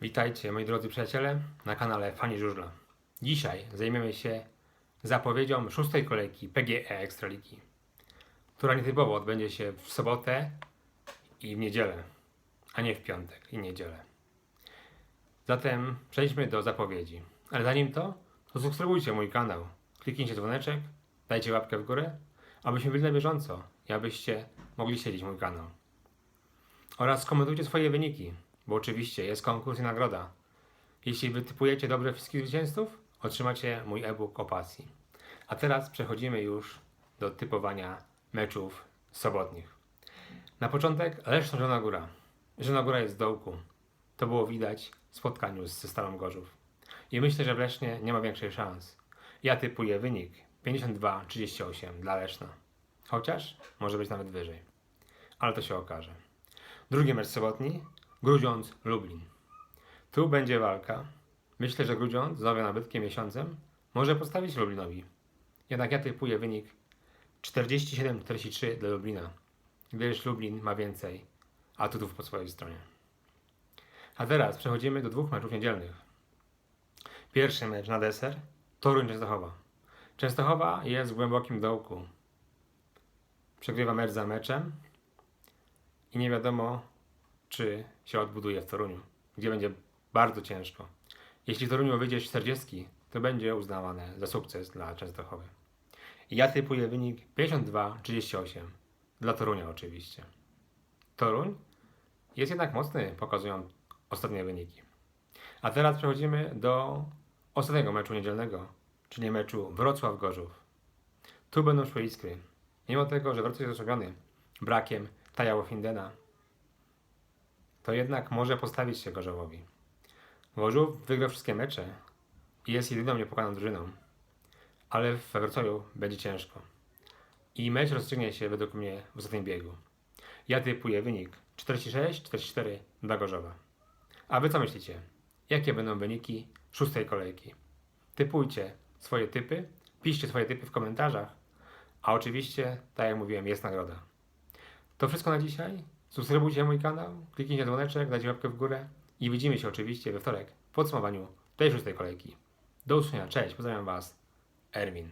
Witajcie moi drodzy przyjaciele na kanale Fani Żużla. Dzisiaj zajmiemy się zapowiedzią szóstej kolejki PGE Ekstraligi, która nietypowo odbędzie się w sobotę i w niedzielę, a nie w piątek i niedzielę. Zatem przejdźmy do zapowiedzi. Ale zanim to, to subskrybujcie mój kanał, kliknijcie dzwoneczek, dajcie łapkę w górę, abyśmy byli na bieżąco i abyście mogli śledzić mój kanał. Oraz skomentujcie swoje wyniki, bo oczywiście jest konkurs i nagroda. Jeśli wytypujecie dobre wszystkich zwycięzców, otrzymacie mój e-book o pasji. A teraz przechodzimy już do typowania meczów sobotnich. Na początek Leszno Zielona Góra. Zielona Góra jest w dołku. To było widać w spotkaniu ze Stalą Gorzów. I myślę, że w Lesznie nie ma większej szans. Ja typuję wynik 52-38 dla Leszna. Chociaż może być nawet wyżej. Ale to się okaże. Drugi mecz sobotni Grudziądz Lublin. Tu będzie walka. Myślę, że Grudziądz z nowym nabytkiem miesiącem może postawić Lublinowi. Jednak ja typuję wynik 47-43 dla Lublina, gdyż Lublin ma więcej atutów po swojej stronie. A teraz przechodzimy do dwóch meczów niedzielnych. Pierwszy mecz na deser Toruń Częstochowa. Częstochowa jest w głębokim dołku. Przegrywa mecz za meczem i nie wiadomo, czy się odbuduje w Toruniu, gdzie będzie bardzo ciężko. Jeśli Toruniu wyjdzie z 40, to będzie uznawane za sukces dla Częstochowy. Ja typuję wynik 52-38. Dla Torunia oczywiście. Toruń jest jednak mocny, pokazują ostatnie wyniki. A teraz przechodzimy do ostatniego meczu niedzielnego, czyli meczu Wrocław-Gorzów. Tu będą szły iskry. Mimo tego, że Wrocław jest osłabiony brakiem Taja Findena, to jednak może postawić się Gorzowowi. Gorzów wygrał wszystkie mecze i jest jedyną niepokonaną drużyną, ale we Wrocławiu będzie ciężko. I mecz rozstrzygnie się według mnie w ostatnim biegu. Ja typuję wynik 46-44 dla Gorzowa. A wy co myślicie? Jakie będą wyniki szóstej kolejki? Typujcie swoje typy, piszcie swoje typy w komentarzach, a oczywiście, tak jak mówiłem, jest nagroda. To wszystko na dzisiaj. Subskrybujcie mój kanał, kliknijcie dzwoneczek, dajcie łapkę w górę i widzimy się oczywiście we wtorek w podsumowaniu tej szóstej kolejki. Do usłyszenia, cześć, pozdrawiam Was, Erwin.